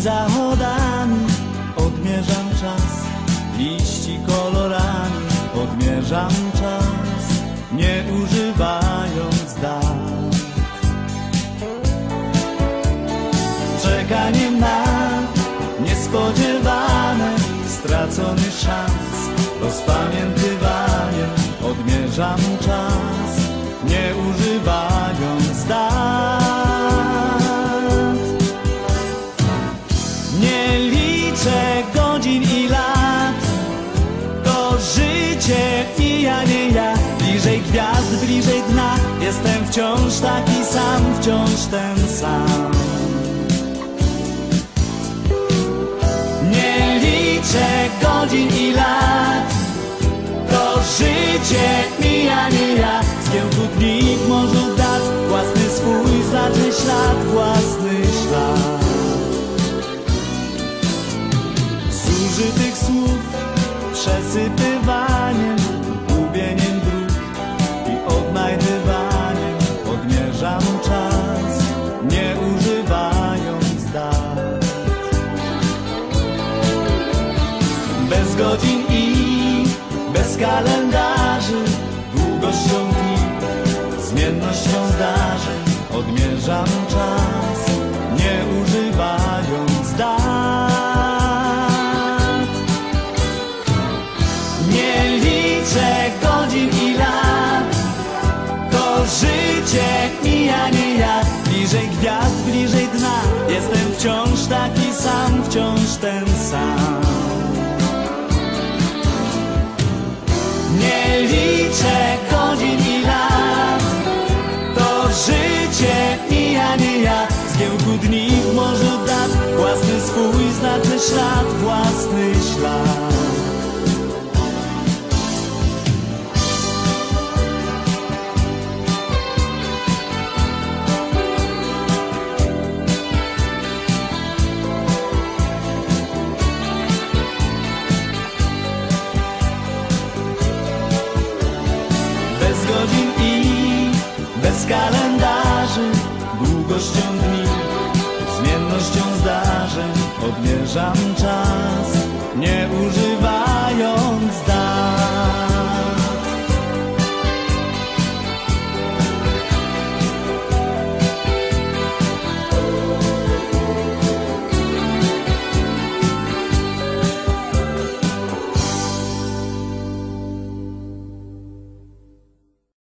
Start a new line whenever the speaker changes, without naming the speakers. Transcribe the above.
zachodami. Odmierzam czas, liści kolorami. Odmierzam czas, nie używając dat. Czekaniem na niespodziewane, stracony szans, rozpamiętywaniem odmierzam Bliżej gwiazd, bliżej dna. Jestem wciąż taki sam, wciąż ten sam. Nie liczę godzin i lat. To życie mija, nie ja. Zgiełku dni w morzu dat Własny swój znaczy ślad, własny ślad. Zużytych słów Przesypywaniem, życie mija, nie ja. Bliżej gwiazd, bliżej dna. Jestem wciąż taki sam, wciąż ten sam. Nie liczę godzin i lat. To życie mija, nie ja. Zgiełku dni w morzu bez kalendarzy Długością dni, zmiennością zdarzeń Odmierzam czas, nie używam